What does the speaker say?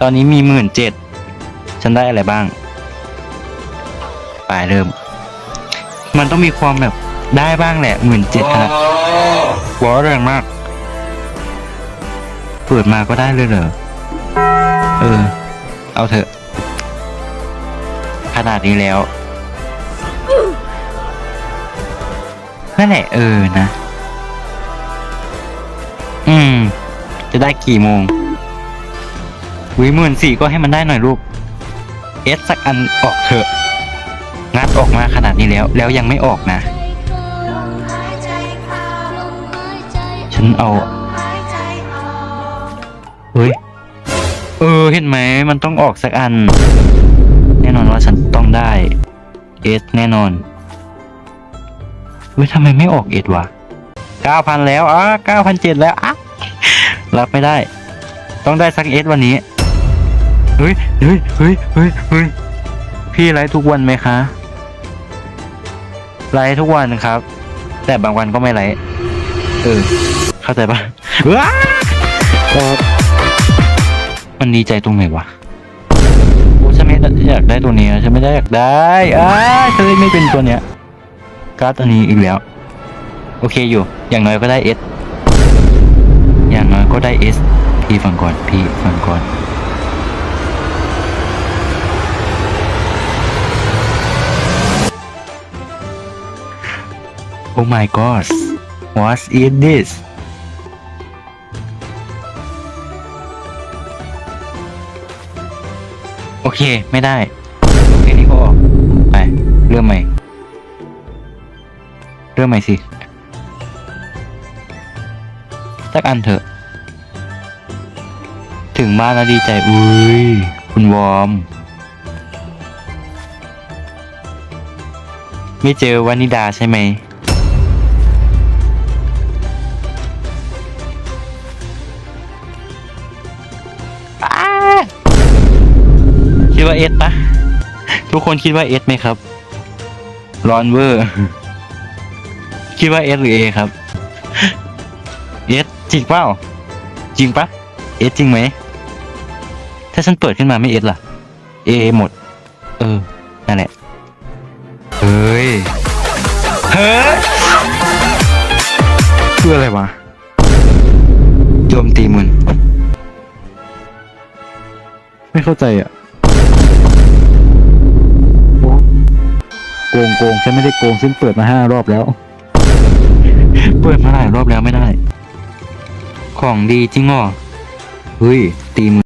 ตอนนี้มีหมื่นเจ็ดฉันได้อะไรบ้างไปเริ่ม มันต้องมีความแบบได้บ้างแหละหมื่นเจ็ดขนาดว้าวแรงมาก เปิดมาก็ได้เลยเหรอ เออ เอาเถอะ ขนาดนี้แล้ว นั่นแหละ เออนะ อืม จะได้กี่โมง วิหมื่นสี่ก็ให้มันได้หน่อยลูกเอสสักอันออกเถอะ งัดออกมาขนาดนี้แล้ว แล้วยังไม่ออกนะ ฉันเอาเฮ้ยเออเห็นไหมมันต้องออกสักอัน แน่นอนว่าฉันต้องได้เอสแน่นอนเฮ้ยทำไมไม่ออกเอสวะเก้าพันแล้วอะเก้าพันเจ็ดแล้วอะรับไม่ได้ ต้องได้สักเอสวันนี้ เฮ้ยเฮ้ยเฮ้ยเฮ้ยเฮ้ยพี่ไลฟ์ทุกวันไหมคะไลฟ์ทุกวันครับ แต่บางวันก็ไม่ไลฟ์เออ เข้าใจปะว้ามันดีใจตรงไหนวะโอ้ฉันไม่อยากได้ตัวนี้ฉันไม่ได้อยากได้อ้าฉันไม่เป็นตัวเนี้ยการ์ดตัวนี้อีกแล้ว โอเคอยู่ อย่างน้อยก็ได้เอสอย่างน้อยก็ได้เอสพี่ฟังก่อนพี่ฟังก่อน Oh my gosh what is this โอเค ไม่ได้โอเคนี้ก็อไปเริ่มใหม่ เริ่มใหม่สิสักอันเถอะ ถึงบ้านแล้วดีใจ อุ้ย คุณวอร์มไม่เจอวานิดาใช่ไหม ว่าเอสปะทุกคนคิดว่าเอสไหมครับร้อนเวอร์ คิดว่าเอสหรือเอครับเอสจริงเปล่าจริงปะเอสจริงไหมถ้าฉันเปิดขึ้นมาไม่เอสล่ะเอหมด เออนั่นแหละเฮ้ยเฮ้ยคืออะไรวะโจมตีมึนไม่เข้าใจอะ งโกงฉันไม่ได้โกงฉันเปิดมาห้ารอบแล้ว เปิดมาหลายรอบแล้วไม่ได้ ของดีจริงเหรอเฮ้ยตีมือ